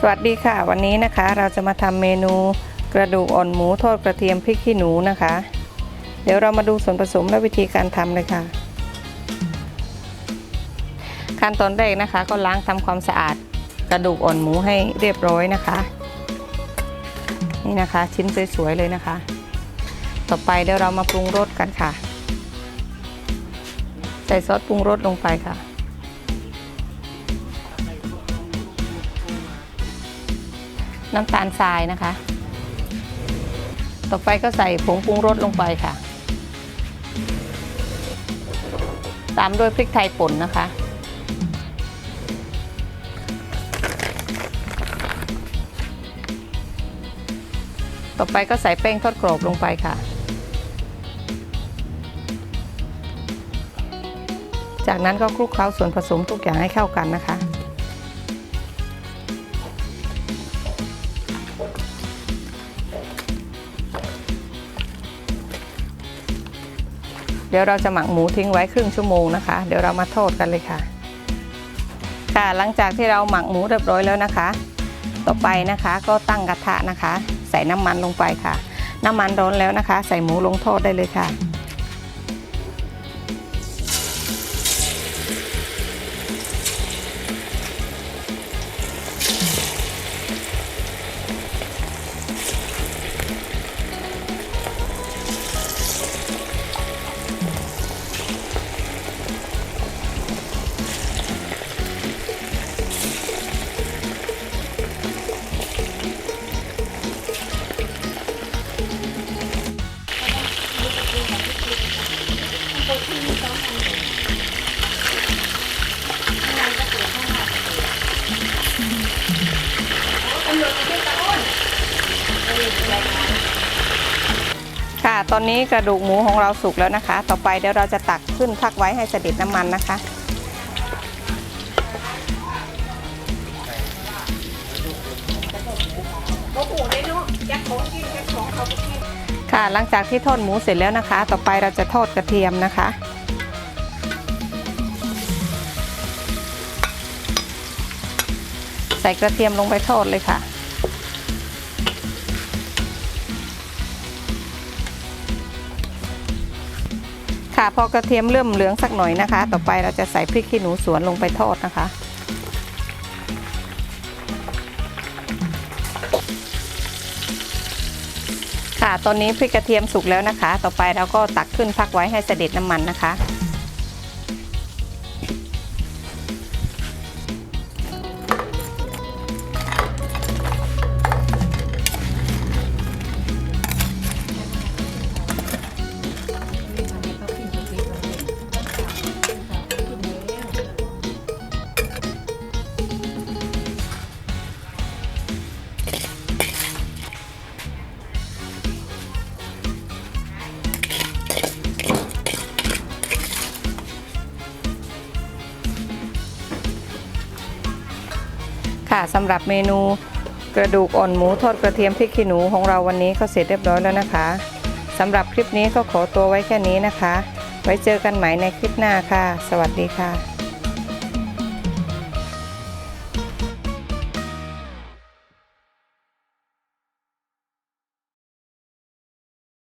สวัสดีค่ะ วันนี้นะคะเราจะมาทำเมนูกระดูกอ่อนหมูทอดกระเทียมพริกขี้หนูนะคะ เดี๋ยวเรามาดูส่วนผสมและวิธีการทำเลยค่ะ ขั้นตอนแรกนะคะ ก็ล้างทำความสะอาดกระดูกอ่อนหมูให้เรียบร้อยนะคะ นี่นะคะชิ้นสวยๆเลยนะคะ ต่อไปเดี๋ยวเรามาปรุงรสกันค่ะ ใส่ซอสปรุงรสลงไปค่ะ น้ำตาลทรายนะคะ ต่อไปก็ใส่ผงปรุงรสลงไปค่ะ ตามด้วยพริกไทยป่นนะคะ ต่อไปก็ใส่แป้งทอดกรอบลงไปค่ะ จากนั้นก็คลุกเคล้าส่วนผสมทุกอย่างให้เข้ากันนะคะ เดี๋ยวเราจะหมักหมูทิ้งไว้ครึ่งชั่วโมงนะคะ เดี๋ยวเรามาทอดกันเลยค่ะ ค่ะหลังจากที่เราหมักหมูเรียบร้อยแล้วนะคะ ต่อไปนะคะก็ตั้งกระทะนะคะ ใส่น้ำมันลงไปค่ะ น้ำมันร้อนแล้วนะคะ ใส่หมูลงทอดได้เลยค่ะค่ะ ตอนนี้กระดูกหมูของเราสุกแล้วนะคะ ต่อไปเดี๋ยวเราจะตักขึ้นพักไว้ให้เสด็จน้ำมันนะคะ ค่ะหลังจากที่ทอดหมูเสร็จแล้วนะคะ ต่อไปเราจะทอดกระเทียมนะคะใส่กระเทียมลงไปทอดเลยค่ะ ค่ะพอกระเทียมเริ่มเหลืองสักหน่อยนะคะ ต่อไปเราจะใส่พริกขี้หนูสวนลงไปทอดนะคะ ค่ะตอนนี้พริกกระเทียมสุกแล้วนะคะ ต่อไปเราก็ตักขึ้นพักไว้ให้เสด็จน้ำมันนะคะ ค่ะสำหรับเมนูกระดูกอ่อนหมูทอดกระเทียมพริกขี้หนูของเราวันนี้ก็เสร็จเรียบร้อยแล้วนะคะสำหรับคลิปนี้ก็ขอตัวไว้แค่นี้นะคะ ไว้เจอกันใหม่ในคลิปหน้าค่ะ สวัสดีค่ะ